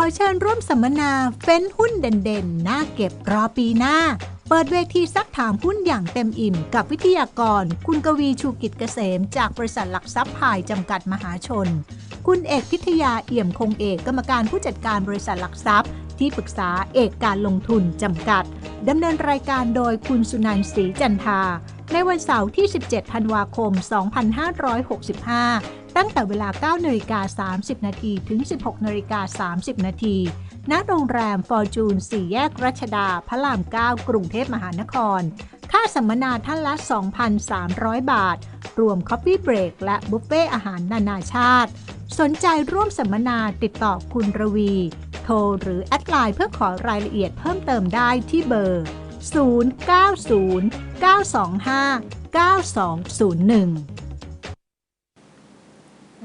ขอเชิญร่วมสัมมนาเฟ้นหุ้นเด่นๆน่าเก็บรอปีหน้า เปิดเวทีซักถามหุ้นอย่างเต็มอิ่ม กับวิทยากร คุณกวีชูกิจเกษม จากบริษัทหลักทรัพย์พายจำกัดมหาชน คุณเอกพิทยาเอี่ยมคงเอกกรรมการผู้จัดการบริษัทหลักทรัพย์ ที่ปรึกษาเอกการลงทุนจำกัดดำเนินรายการโดยคุณสุนันท์ศรีจันทาในวันเสาร์ที่ 17 ธันวาคม 2565 ตั้งแต่เวลา9นาฬิกา30 นาทีถึง 16นาฬิกา30 นาทีณโรงแรมฟอร์จูน4แยกรัชดาพระราม 9 กรุงเทพมหานคร ค่าสัมมนาท่านละ 2,300 บาท รวมคอฟฟี่เบรกและบุฟเฟ่อาหารนานาชาติ สนใจร่วมสัมมนาติดต่อคุณระวี โทรหรือแอดไลน์เพื่อขอรายละเอียดเพิ่มเติมได้ที่เบอร์ 090 925 9201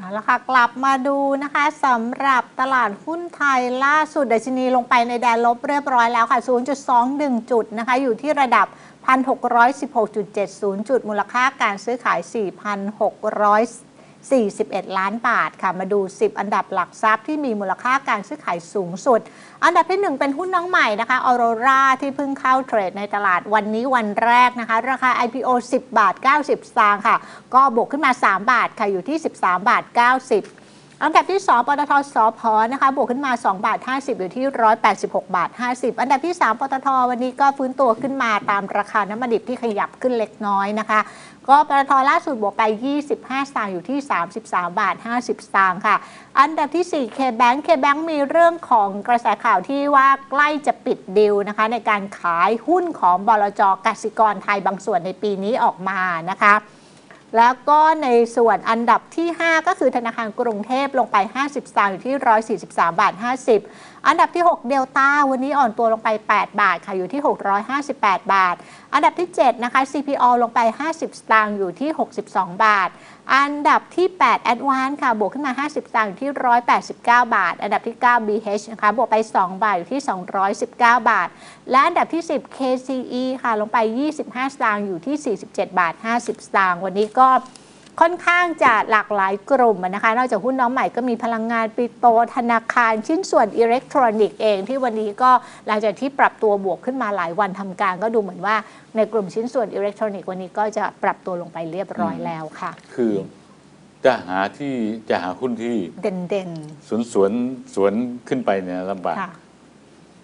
เอาละค่ะกลับมาดูนะคะสำหรับตลาดหุ้นไทยล่าสุดดัชนีลงไปในแดนลบเรียบร้อยแล้วค่ะ 0.21 จุดนะคะ อยู่ที่ระดับ 1,616.70 จุด มูลค่าการซื้อขาย 4,600 41 ล้านบาทค่ะ มาดู 10 อันดับหลักทรัพย์ที่มีมูลค่าการซื้อขายสูงสุด อันดับที่ 1 เป็นหุ้นน้องใหม่นะคะออโรราที่เพิ่งเข้าเทรดในตลาดวันนี้วันแรกนะคะ ราคา IPO 10 บาท 90สตางค์ค่ะ ก็บวกขึ้นมา 3 บาทค่ะ อยู่ที่ 13 บาท 90 อันดับที่ 2ปตทสพนะคะบวกขึ้นมา 2 บาท 50 อยู่ที่ 186 บาท 50 อันดับที่ 3ปตทวันนี้ก็ฟื้นตัวขึ้นมาตามราคาน้ำมันดิบที่ขยับขึ้นเล็กน้อยนะคะ ก็ปตทล่าสุดบวกไป 25 สตางค์อยู่ที่ 33 บาท 50 สตางค์ค่ะ อันดับที่ 4 K-Bank K-Bank มีเรื่องของกระแสข่าวที่ว่าใกล้จะปิดดิวนะคะ ในการขายหุ้นของบลจกสิกรไทยบางส่วนในปีนี้ออกมานะคะ แล้วก็ในส่วนอันดับที่ 5 ก็คือธนาคารกรุงเทพลงไป 50สตางค์อยู่ที่ 143 บาท 50 อันดับที่ 6 เดลต้าวันนี้อ่อนตัวลงไป 8 บาทค่ะอยู่ที่ 658 บาท อันดับที่ 7 นะคะ CPO ลงไป 50 สตางค์อยู่ที่ 62 บาท อันดับที่ 8 Advance ค่ะ บวกขึ้นมา 50สตางค์อยู่ที่ 189 บาท อันดับที่ 9 BH นะคะ บวกไป 2 บาท อยู่ที่ 219 บาท และอันดับที่ 10 KCE ค่ะ ลงไป 25 สตางค์อยู่ที่ 47 บาท 50 สตางค์ วันนี้ก็ ค่อนข้างจะหลากหลายกลุ่มนะคะ นอกจากหุ้นน้องใหม่ก็มีพลังงานปิโตรธนาคารชิ้นส่วนอิเล็กทรอนิกส์เองที่วันนี้ก็หลังจากที่ปรับตัวบวกขึ้นมาหลายวันทำการก็ดูเหมือนว่าในกลุ่มชิ้นส่วนอิเล็กทรอนิกส์วันนี้ก็จะปรับตัวลงไปเรียบร้อยแล้วค่ะ คือจะหาที่จะหาหุ้นที่เด่นสวนสวนสวนขึ้นไปเนี่ยลำบากๆค่ะ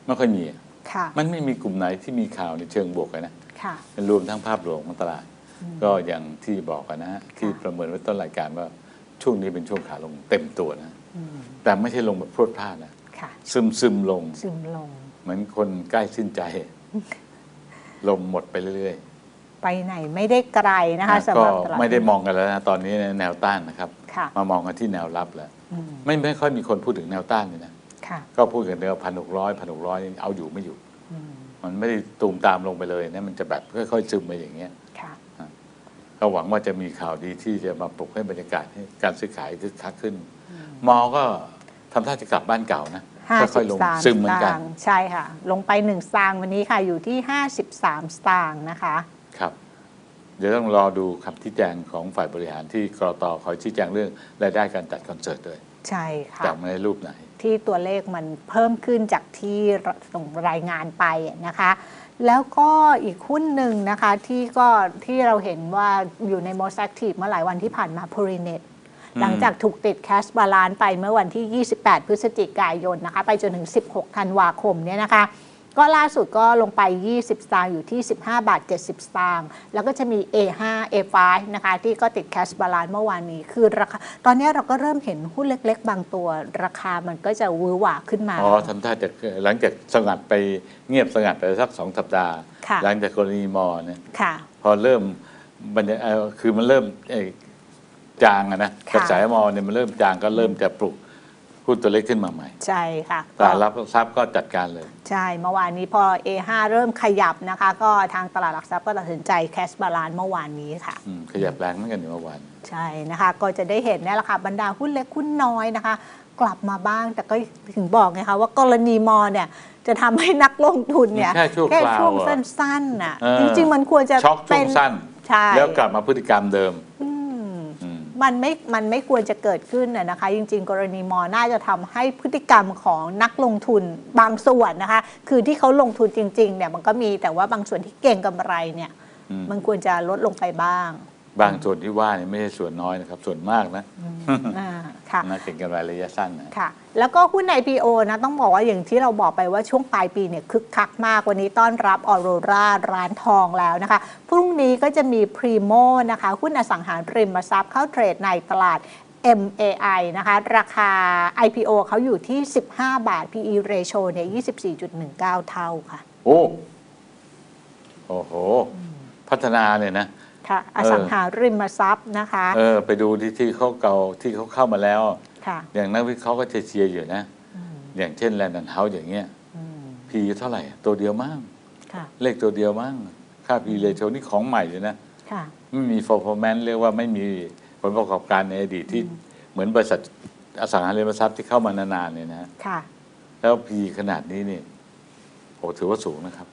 ไม่ค่อยมีค่ะมันไม่มีกลุ่มไหนที่มีข่าวในเชิงบวกเลยนะค่ะเป็นรวมทั้งภาพรวมของตลาด ก็อย่างที่บอกกันนะฮะที่ประเมินไว้ต้นรายการว่าช่วงนี้เป็นช่วงขาลงเต็มตัวนะอืมแต่ไม่ใช่ลงแบบพรวดพลาดนะค่ะซึมซึมลงซึมลง เหมือนคนใกล้สิ้นใจ ลมหมดไปเรื่อยไปไหนไม่ได้ไกลๆนะคะนะสำหก็รับตลาดไม่ได้มองกันแล้วนะตอนนี้แนวต้านนะครับค่ะมามองกันที่แนวรับแล้วอืมไม่ไม่ค่อยมีคนพูดถึงแนวต้านเลยนะค่ะก็พูดกันเดียวพันหกร้อยพันหกร้อยเอาอยู่ไม่อยู่อืมมันไม่ได้ตูมตามลงไปเลยนะมันจะแบบค่อยๆซึมไปอย่างเงี้ยค่ะ ก็หวังว่าจะมีข่าวดีที่จะมาปลุกให้บรรยากาศให้การซื้อขายคึกคักขึ้น มอก็ทำท่าจะกลับบ้านเก่านะห้าค่สิอยบๆลงสามซึมเหมือนกันตางค์ใช่ค่ะ ลงไปหนึ่งสตางค์วันนี้ค่ะอยู่ที่ 53 สตางค์นะคะ ครับ เดี๋ยวต้องรอดูคำชี้แจงของฝ่ายบริหารที่กรตขอชี้แจงเรื่องรายได้การจัดคอนเสิร์ตด้วย ใช่ค่ะจากมาในรูปไหน ที่ตัวเลขมันเพิ่มขึ้นจากที่ส่งรายงานไปนะคะ แล้วก็อีกหุ้นหนึ่งนะคะที่ก็ที่เราเห็นว่าอยู่ใน most active เมื่อหลายวันที่ผ่านมา p u r i n e t อืมหลังจากถูกติด cash balance ไปเมื่อวันที่ 28 พฤศจิกายนนะคะ ไปจนถึง 16 ธันวาคมเนี่ยนะคะ ก็ล่าสุดก็ลงไป 20 สตางค์อยู่ที่ 15 บาท 70 สตางค์แล้วก็จะมี A5 A5 นะคะที่ก็ติด cash balance เมื่อวานนี้คือราคาตอนนี้เราก็เริ่มเห็นหุ้นเล็กๆ บางตัว ราคามันก็จะวือหวาขึ้นมา อ๋อทำท่าจะหลังจากสงัดไปเงียบสงัดไปสักสองสัปดาห์ ค่ะ หลังจากกรณีมอเนี่ยค่ะ พอเริ่มบรรยาเอ่อคือมันเริ่มเอ่อจางอะนะค่ะ กระแสมอเนี่ยมันเริ่มจางก็เริ่มจะปลุก หุ้นตัวเล็กขึ้นมาใหม่ ใช่ค่ะตลาดรับทรัพย์ก็จัดการเลย ใช่เมื่อวานนี้พอ A5 เริ่มขยับนะคะ ก็ทางตลาดหลักทรัพย์ก็ตัดสินใจ cash balance เมื่อวานนี้ค่ะ อืมขยับแรงเหมือนกันในเมื่อวาน ใช่นะคะ ก็จะได้เห็นนี่แหละค่ะบรรดาหุ้นเล็กหุ้นน้อยนะคะ กลับมาบ้างแต่ก็ถึงบอกไงคะว่ากรณีมอเนี่ยจะทำให้นักลงทุนเนี่ยแค่ชั่วคราวช่วงอะสั้นๆน่ะเออ จริงๆมันควรจะช็อกช่เป็วนงสั้น ใช่ แล้วกลับมาพฤติกรรมเดิม อื มอืมมันไม่มันไม่ควรจะเกิดขึ้นนะนะคะ จริง ๆ กรณีมอน่าจะทำให้พฤติกรรมของนักลงทุนบางส่วนนะคะ คือที่เขาลงทุนจริงๆเนี่ยมันก็มีแต่ว่าบางส่วนที่เก่งกำไรเนี่ยอืมมันควรจะลดลงไปบ้าง บางส่วนที่ว่าเนี่ยไม่ใช่ส่วนน้อยนะครับ ส่วนมากนะอ่าค่ะ นะเก่งกันรายระยะสั้นนะ ค่ะ แล้วก็หุ้น IPO นะต้องบอกว่าอย่างที่เราบอกไปว่าช่วงปลายปีเนี่ยคึกคักมากวันนี้ต้อนรับออโรราร้านทองแล้วนะคะ พรุ่งนี้ก็จะมีพรีโมนะคะ หุ้นอสังหาริมทรัพย์เข้าเทรดในตลาด MAI นะคะ ราคา IPO เขาอยู่ที่ 15 บาท PE ratio เนี่ย24.19 เท่าค่ะ โอ้ โอ้โห พัฒนาเนี่ยนะ ค่ะอสังหาริมทรัพย์นะคะเออไปดูที่ที่เขาเก่าที่เขาเข้ามาแล้ว ค่ะ อย่างนักวิเคราะห์ก็จะเชียร์อยู่นะ อย่างเช่นแลนด์เฮาส์อย่างเงี้ยอืมพีเท่าไหร่ ตัวเดียวมั้งค่ะเลขตัวเดียวมั้งค่าพีเรโชนี่ของใหม่เลยนะค่ะไม่มี performance เรียกว่าไม่มีผลประกอบการในอดีตที่เหมือนบริษัทอสังหาริมทรัพย์ที่เข้ามานานๆเนี่ยนะ ค่ะ แล้วพีขนาดนี้นี่โอ้ถือว่าสูงนะครับ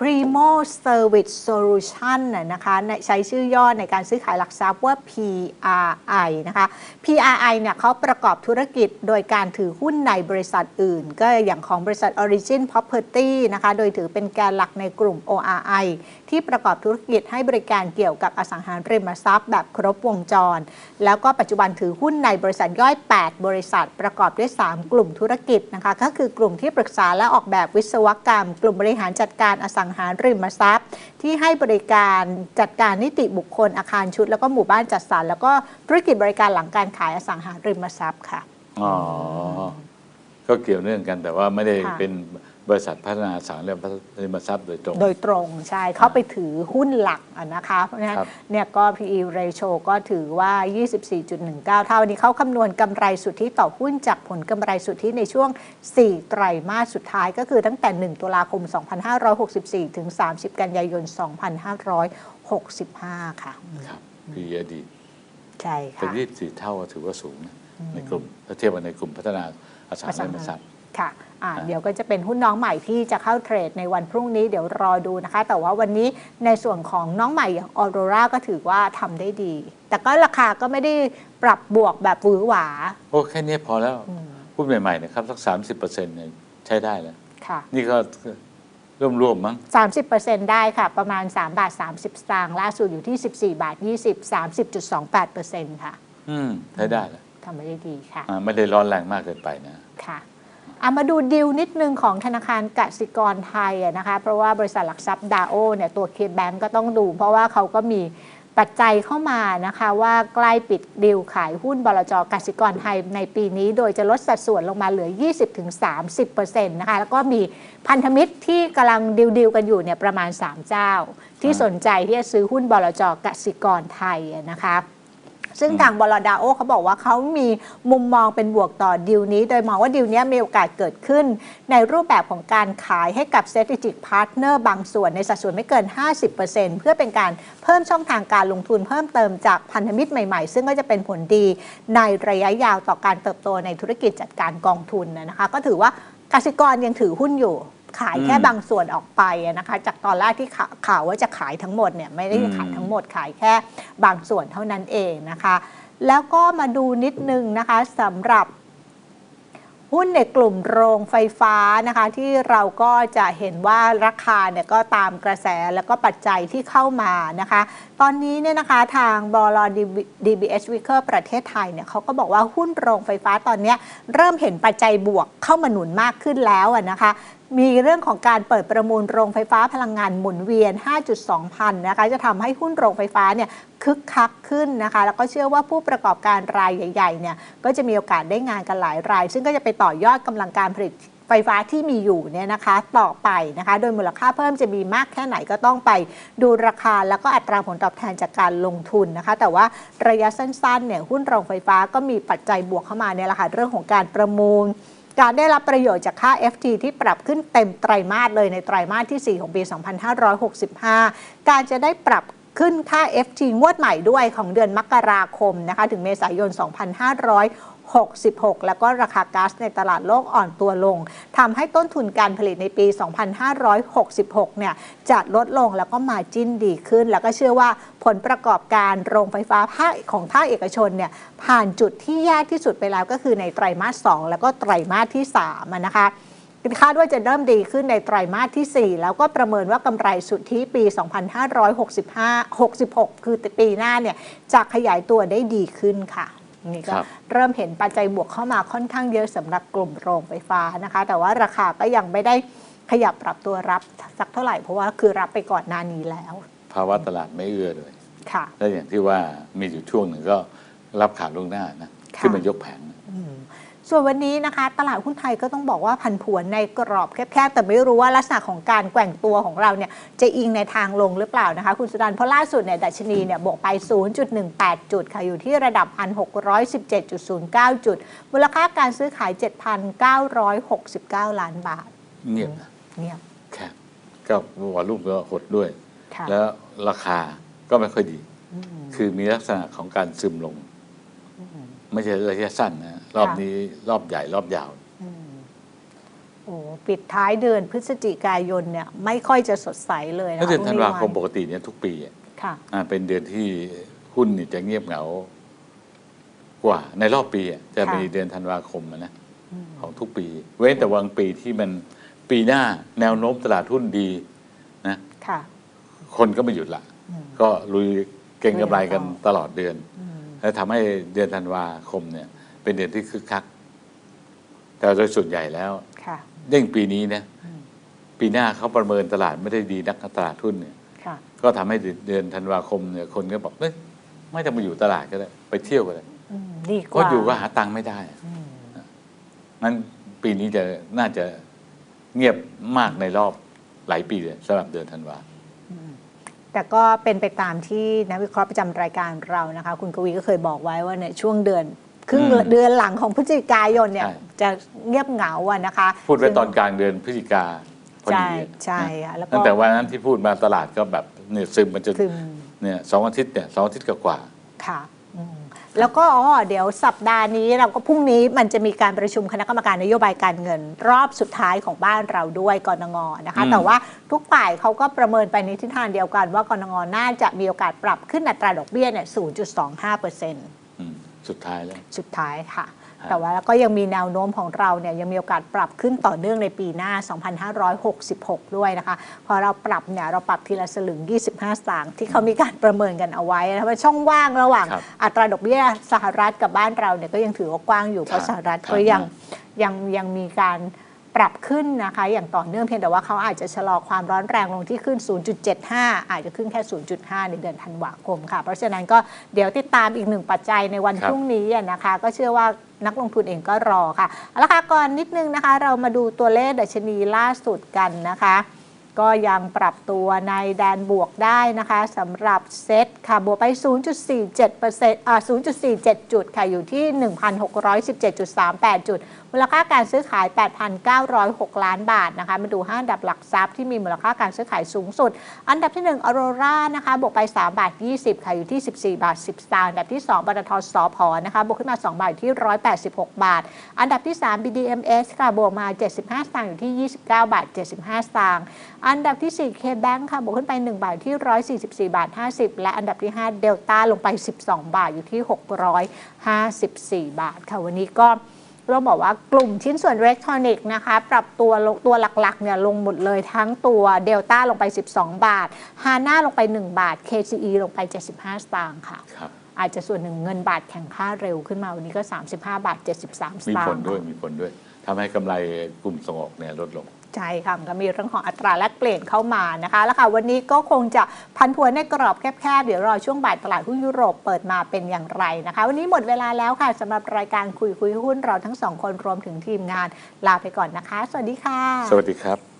Primo Service Solution น่ะนะคะในใช้ชื่อย่อในการซื้อขายหลักทรัพย์ว่า PRI นะคะ PRI เนี่ยเขาประกอบธุรกิจโดยการถือหุ้นในบริษัทอื่น ก็อย่างของบริษัท Origin Property นะคะโดยถือเป็นแกนหลักในกลุ่ม ORI ที่ประกอบธุรกิจให้บริการเกี่ยวกับอสังหาริมทรัพย์แบบครบวงจร แล้วก็ปัจจุบันถือหุ้นในบริษัทย่อย 8 บริษัท ประกอบด้วย 3 กลุ่มธุรกิจนะคะก็คือกลุ่มที่ปรึกษาและออกแบบวิศวกรรม กลุ่มบริหารจัดการอสังังหาริมทรัพย์ ที่ให้บริการจัดการนิติบุคคลอาคารชุด แล้วก็หมู่บ้านจัดสรรแล้วก็ธุรกิจบริการหลังการขายอสังหาริมทรัพย์ค่ะอ๋อ ก็เกี่ยวเนื่องกันแต่ว่าไม่ได้ค่ะ เป็นบริษัทพัฒนาอสังหาริมทรัพย์โดยตรง โดยตรงใช่เขาไปถือหุ้นหลักอะนะคะเพราะฉะนั้นครับเนี่ยก็ PE ratio ก็ถือว่า 24.19 เท่านี้เขาคำนวณกำไรสุทธิต่อหุ้นจากผลกำไรสุทธิในช่วง 4 ไตรมาสสุดท้ายก็คือตั้งแต่ 1 ตุลาคม 2564 ถึง 30 กันยายน 2565 ค่ะ ครับพีอดีตใช่แต่ค่ะยี่สิบสี่เท่าก็ถือว่าสูงนะ ในกลุ่มถ้าเทียบกับในกลุ่มพัฒนาอสังหาริมทรัพย์ค่ะอ่าอ่าเดี๋ยวก็จะเป็นหุ้นน้องใหม่ที่จะเข้าเทรดในวันพรุ่งนี้เดี๋ยวรอดูนะคะ แต่ว่าวันนี้ในส่วนของน้องใหม่อย่างออโรราก็ถือว่าทำได้ดี แต่ก็ราคาก็ไม่ได้ปรับบวกแบบหวือหวา โอ้แค่นี้พอแล้วพูดใหม่ๆนะครับสักสามสิบเปอร์เซ็นต์เนี่ยใช้ได้แล้วค่ะนี่ก็ร่วมๆมั้ง 30%ได้ค่ะ ประมาณ 3 บาท 30 สตางค์ล่าสุดอยู่ที่ 14 บาท 20 30.28%ค่ะ อืม ใช้ได้แล้ว ทำได้ดีค่ะ อ่าไม่ได้ร้อนแรงมากเกินไปนะ ค่ะเอามาดูดิวนิดนึงของธนาคารกสิกรไทยอะนะคะ เพราะว่าบริษัทหลักทรัพย์ดาโอเนี่ยตัวเคแบงก็ต้องดู เพราะว่าเขาก็มีปัจจัยเข้ามานะคะว่าใกล้ปิดดิวขายหุ้นบลจกสิกรไทยในปีนี้ โดยจะลดสัดส่วนลงมาเหลือ 20-30%นะคะแล้วก็มีพันธมิตรที่กำลังดิวดิวกันอยู่เนี่ยประมาณ 3 เจ้า ที่สนใจที่จะซื้อหุ้นบลจกสิกรไทยอะนะคะ ซึ่งทางบลดาโอเขาบอกว่าเขามีมุมมองเป็นบวกต่อดิวนี้ โดยมองว่าดิวนี้มีโอกาสเกิดขึ้น ในรูปแบบของการขายให้กับ strategic partner บางส่วนในสัดส่วนไม่เกิน 50%เพื่อเป็นการเพิ่มช่องทางการลงทุนเพิ่มเติมจากพันธมิตรใหม่ๆ ซึ่งก็จะเป็นผลดีในระยะยาวต่อการเติบโตในธุรกิจจัดการกองทุนนะคะก็ถือว่ากสิกรยังถือหุ้นอยู่ ขายแค่อืมบางส่วนออกไปอะนะคะ จากตอนแรกที่ข่าข่าวว่าจะขายทั้งหมดเนี่ยไม่ได้ขายทั้งหมดขายแค่บางส่วนเท่านั้นเองนะคะ แล้วก็มาดูนิดนึงนะคะสำหรับ หุ้นในกลุ่มโรงไฟฟ้านะคะ ที่เราก็จะเห็นว่าราคาเนี่ยก็ตามกระแสแล้วก็ปัจจัยที่เข้ามานะคะ ตอนนี้เนี่ยนะคะทางบล DBS w i c k e r ประเทศไทยเนี่ยเขาก็บอกว่าหุ้นโรงไฟฟ้าตอนนี้เริ่มเห็นปัจจัยบวกเข้ามาหนุนมากขึ้นแล้วนะคะมีเรื่องของการเปิดประมูลโรงไฟฟ้าพลังงานหมุนเวียน 5.2 พันนะคะ จะทำให้หุ้นโรงไฟฟ้าเนี่ย คึกคักขึ้นนะคะ แล้วก็เชื่อว่าผู้ประกอบการรายใหญ่ๆเนี่ยก็จะมีโอกาสได้งานกันหลายราย ซึ่งก็จะไปต่อยอดกำลังการผลิตไฟฟ้าที่มีอยู่เนี่ยนะคะต่อไปนะคะ โดยมูลค่าเพิ่มจะมีมากแค่ไหนก็ต้องไปดูราคาแล้วก็อัตราผลตอบแทนจากการลงทุนนะคะ แต่ว่าระยะสั้นๆเนี่ยหุ้นโรงไฟฟ้าก็มีปัจจัยบวกเข้ามาเนี่ยแหละค่ะเรื่องของการประมูล การได้รับประโยชน์จากค่า FT ที่ปรับขึ้นเต็มไตรมาสเลยในไตรมาสที่ 4 ของปี 2565 การจะได้ปรับ ขึ้นค่า FT งวดใหม่ด้วยของเดือนมกราคมนะคะถึงเมษายน66 แล้วก็ราคาก๊าซในตลาดโลกอ่อนตัวลงทำให้ต้นทุนการผลิตในปี 2566 เนี่ยจะลดลงแล้วก็มาจิ้นดีขึ้น แล้วก็เชื่อว่าผลประกอบการโรงไฟฟ้าภาคของภาคเอกชนเนี่ยผ่านจุดที่แย่ที่สุดไปแล้วก็คือในไตรมาส 2 แล้วก็ไตรมาสที่3นะคะ คาดว่าจะเริ่มดีขึ้นในไตรมาสที่ 4 แล้วก็ประเมินว่ากำไรสุทธิปี 2565 66 คือปีหน้าเนี่ยจะขยายตัวได้ดีขึ้นค่ะนี่ก็ครับเริ่มเห็นปัจจัยบวกเข้ามาค่อนข้างเยอะสำหรับกลุ่มโรงไฟฟ้านะคะ แต่ว่าราคาก็ยังไม่ได้ขยับปรับตัวรับสักเท่าไหร่เพราะว่าคือรับไปก่อนหน้านี้แล้ว ภาวะตลาดไม่เอื้อเลยค่ะและอย่างที่ว่ามีอยู่ช่วงหนึ่งก็รับขาดล่วงหน้านะค่ะขึ้นมายกแผงนะ ส่วนวันนี้นะคะ ตลาดหุ้นไทยก็ต้องบอกว่าพันผวนในกรอบแคบๆแต่ไม่รู้ว่าลักษณะของการแกว่งตัวของเราเนี่ยจะอิงในทางลงหรือเปล่านะคะ คุณสุดันเพราะล่าสุดเนี่ยดัชนีเนี่ยบวกไป 0.18 จุดค่ะอยู่ที่ระดับ 1,617.09 จุด มูลค่าการซื้อขาย 7,969 ล้านบาท เงียบนะเงียบแคบก็วอลลุ่มก็หดด้วยค่ะแล้วราคาก็ไม่ค่อยดี คือมีลักษณะของการซึมลง ไม่ใช่ระยะสั้นนะรอบนี้รอบใหญ่รอบยาวโอ้ปิดท้ายเดือนพฤศจิกายนเนี่ย ไม่ค่อยจะสดใสเลยนะถ้าคะเดือนธันวาคมณปกติเนี่ยทุกปีอะค่ะอ่าเป็นเดือนที่หุ้นนี่จะเงียบเหงากว่า ในรอบปีอะจะค่ะมีเดือนธันวาคมอะนะของทุกปี เว้นแต่วางปีที่มันปีหน้าแนวโน้มตลาดหุ้นดีนะค่ะคนก็ไม่หยุดละก็ลุยเก่งกำไรกันลุยกันต่อตลอดเดือน และทำให้เดือนธันวาคมเนี่ย เป็นเดือนที่คึกคัก แต่โดยส่วนใหญ่แล้วค่ะเด้งปีนี้นะปีหน้าเขาประเมินตลาดไม่ได้ดีนักตลาดหุ้นเนี่ย ค่ะ ก็ทำให้เดือนธันวาคมเนี่ยคนก็บอกเอ้ยไม่ต้องมาอยู่ตลาดก็ได้ไปเที่ยวก็ได้อืมดีกเพราะว่าอยู่ก็หาตังค์ไม่ได้อะงั้นปีนี้จะน่าจะเงียบมากในรอบหลายปีเลยสำหรับเดือนธันวา แต่ก็เป็นไปตามที่นักวิเคราะห์ประจำรายการเรานะคะ คุณกวีก็เคยบอกไว้ว่าในช่วงเดือนครึ่งอืมเดือนหลังของพฤศจิกายนเนี่ยใช่จะเงียบเหงาอะนะคะ พูดไว้ซึ่งตอนกลางเดือนพฤศจิกาพอดีใช่ใช่นะค่ะแล้วก็ตั้งแต่วันนั้นที่พูดมาตลาดก็แบบเนี่ยซึมมันจะซึมเนี่ยสองอาทิตย์เนี่ยสองอาทิตย์กว่าค่ะอืม แล้วก็อ๋อเดี๋ยวสัปดาห์นี้เราก็พรุ่งนี้มันจะมีการประชุมคณะกรรมการนโยบายการเงิน รอบสุดท้ายของบ้านเราด้วยกรงงนะคะอืมแต่ว่าทุกฝ่ายเขาก็ประเมินไปในทิศทางเดียวกันว่ากรงงน่าจะมีโอกาสปรับขึ้นอัตราดอกเบี้ยเนี่ย 0.25เปอร์เซ็นต์ๆอืมสุดท้ายแล้ว สุดท้ายค่ะครับ แต่ว่าก็ยังมีแนวโน้มของเราเนี่ยยังมีโอกาสปรับขึ้นต่อเนื่องในปีหน้า 2566 ด้วยนะคะ พอเราปรับเนี่ยเราปรับทีละสลึง 25 สตางค์ที่เขามีการประเมินกันเอาไว้นะคะว่าช่องว่างระหว่างครับอัตราดอกเบี้ยสหรัฐกับบ้านเราเนี่ยก็ยังถือว่ากว้างอยู่เพราะครับสหรัฐครับก็ยังยังยังมีการ ปรับขึ้นนะคะ อย่างต่อเนื่องเพียงแต่ว่าเขาอาจจะชะลอความร้อนแรงลงที่ขึ้น 0.75 อาจจะขึ้นแค่ 0.5 ในเดือนธันวาคมค่ะ เพราะฉะนั้นก็เดี๋ยวติดตามอีกหนึ่งปัจจัยในวันครัพบรุ่งนี้อะนะคะ ก็เชื่อว่านักลงทุนเองก็รอค่ะเอาละค่ะก่อนนิดนึงนะคะ เรามาดูตัวเลขดัชนีล่าสุดกันนะคะ ก็ยังปรับตัวในแดนบวกได้นะคะสำหรับเซ็ตค่ะบวกไป 0.47%อ่า0.47 จุดค่ะ อยู่ที่ 1,617.38 จุด มูลค่าการซื้อขาย 8,906 ล้านบาทนะคะ มาดู 5 อันดับหลักทรัพย์ที่มีมูลค่าการซื้อขายสูงสุด อันดับที่ 1 ออโรรานะคะ บวกไป 3 บาท 20 ค่ะ อยู่ที่ 14 บาท10ตางค์อันดับที่ 2 ปตทสพนะคะ บวกขึ้นมา 2 บาทที่ 186 บาท อันดับที่ 3 BDMs ค่ะ บวกมา 75สตางค์อยู่ที่ 29 บาท 75สตางค์อันดับที่ 4 KBank ค่ะบวกขึ้นไป 1 บาทที่ 144 บาท 50 และอันดับที่5 Delta ลงไป 12 บาทอยู่ที่ 654 บาทค่ะวันนี้ก็เราบอกว่ากลุ่มชิ้นส่วนอิเล็กทรอนิกส์นะคะ ปรับตัวลงตัวหลักๆเนี่ยลงหมดเลยทั้งตัว Delta ลงไป 12 บาท HANA ลงไป 1 บาท KCE ลงไป 75 สตางค์ค่ะครับอาจจะส่วนหนึ่งเงินบาทแข็งค่าเร็วขึ้นมาวันนี้ก็ 35 บาท 73สมีตางผค์ลด้วยมีผลด้วยทำให้กำไรกลุ่มส่งออกเนี่ยลดลง ใช่ค่ะก็มีเรื่องของอัตราแลกเปลี่ยนเข้ามานะคะแล้วค่ะวันนี้ก็คงจะพันผวนในกรอบแคบๆ เดี๋ยวรอช่วงบ่ายตลาดหุ้นยุโรปเปิดมาเป็นอย่างไรนะคะ วันนี้หมดเวลาแล้วค่ะสำหรับรายการคุยคุยหุ้นเราทั้งสองคนรวมถึงทีมงานลาไปก่อนนะคะ สวัสดีค่ะ สวัสดีครับ